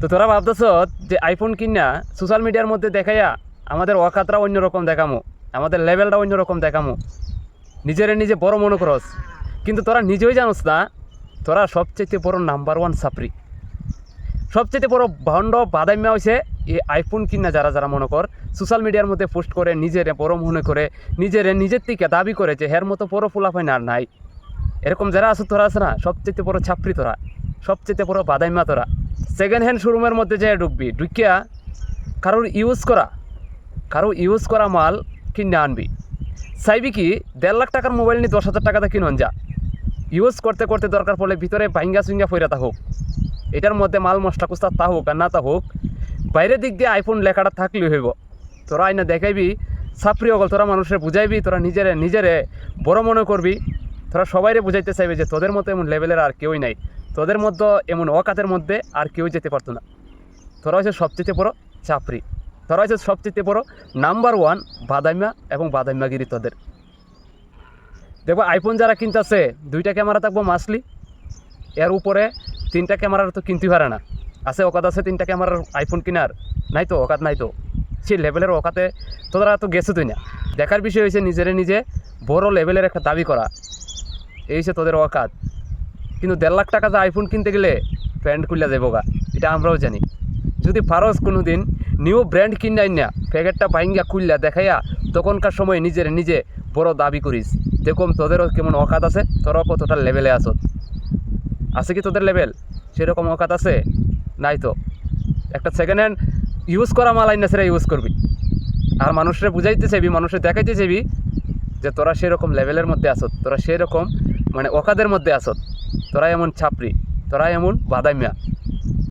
তো তোরা ভাবতেছ যে আইফোন কিনা সোশ্যাল মিডিয়ার মধ্যে দেখাইয়া আমাদের অকাতরা অন্যরকম দেখামো, আমাদের লেভেলটা অন্যরকম দেখামো। নিজেরে নিজে বড় মনে করস। কিন্তু তোরা নিজেই জানোস না, তোরা সবচেয়ে বড় নাম্বার ওয়ান সাপ্রি সবচেয়ে বড় ভণ্ড বাদাম্যা হয়েছে এই আইফোন কিনা যারা যারা মনে কর সোশ্যাল মিডিয়ার মধ্যে পোস্ট করে, নিজেরে বড় মনে করে, নিজেরে নিজের থেকে দাবি করে যে হের মতো বড় ফুলাফাই আর নাই। এরকম যারা আছে, তোরা আছে না সবচেয়ে বড় ছাপরি তোরা সবচেয়ে বড় বাদাইমা তোরা। সেকেন্ড হ্যান্ড শোরুমের মধ্যে যে ঢুকবি, ঢুকিয়া কারোর ইউজ করা কারও ইউজ করা মাল কিনে আনবি। চাইবি কি, দেড় লাখ টাকার মোবাইল নিয়ে দশ হাজার টাকাতে কিনুন যা। ইউজ করতে করতে দরকার পড়লে ভিতরে ভাইঙ্গা চুঙ্গা ফইরা তা হোক। এটার মধ্যে মাল মশলা কুস্তা তা হোক আর না তা হোক, বাইরের দিক দিয়ে আইফোন লেখাটা থাকলে হইব। তোরা আইনা দেখাইবি সাপ্রি অগল তোরা মানুষের বুঝাইবি, তোরা নিজেরে নিজেরে বড় মনে করবি। তোরা সবাইরে বুঝাইতে চাইবে যে তোদের মতো এমন লেভেলের আর কেউই নাই। তোদের মধ্যে এমন অকাতের মধ্যে আর কেউ যেতে পারতো না। তোরা হচ্ছে সবচেয়ে বড় চাপরি। তোরা হচ্ছে সবচেয়ে বড় নাম্বার ওয়ান বাদাইমা এবং বাদাইমাগিরি তোদের। দেখব আইফোন যারা কিনতেছে, দুইটা ক্যামেরা থাকব মাসলি। এর উপরে তিনটা ক্যামেরার তো কিনতে পারে না। আছে অকাত আছে তিনটা ক্যামেরার আইফোন কেনার। নাই তো অকাত নাই তো। সেই লেভেলের অকাতে তোরা তো গেছে তুই না। দেখার বিষয় হয়েছে নিজেরে নিজে বড় লেভেলের একটা দাবি করা। এই হচ্ছে তোদের অকাত কিন্তু দেড় লাখ টাকা দিয়ে আইফোন কিনতে গেলে প্যান্ট খুললে যাব গা, এটা আমরাও জানি। যদি পারস কোনো দিন নিউ ব্র্যান্ড কিনে আইন না প্যাকেটটা বাইঙ্গা খুললা দেখাইয়া তখনকার সময় নিজের নিজে বড় দাবি করিস। দেখুন তোদেরও কেমন অকাত আছে, তোরাও কতটা লেভেলে আসত আছে। কি তোদের লেভেল সেরকম অকাত আছে? নাই তো। একটা সেকেন্ড হ্যান্ড ইউজ করা মাল আইন সেটা ইউজ করবি। আর মানুষের বুঝাইতে চাইবি, মানুষের দেখাইতে চাইবি যে তোরা সেরকম লেভেলের মধ্যে আসত তোরা সেরকম মানে অকাদের মধ্যে আসত তোরা এমন ছাপরি তোরা এমন বাদামিয়া।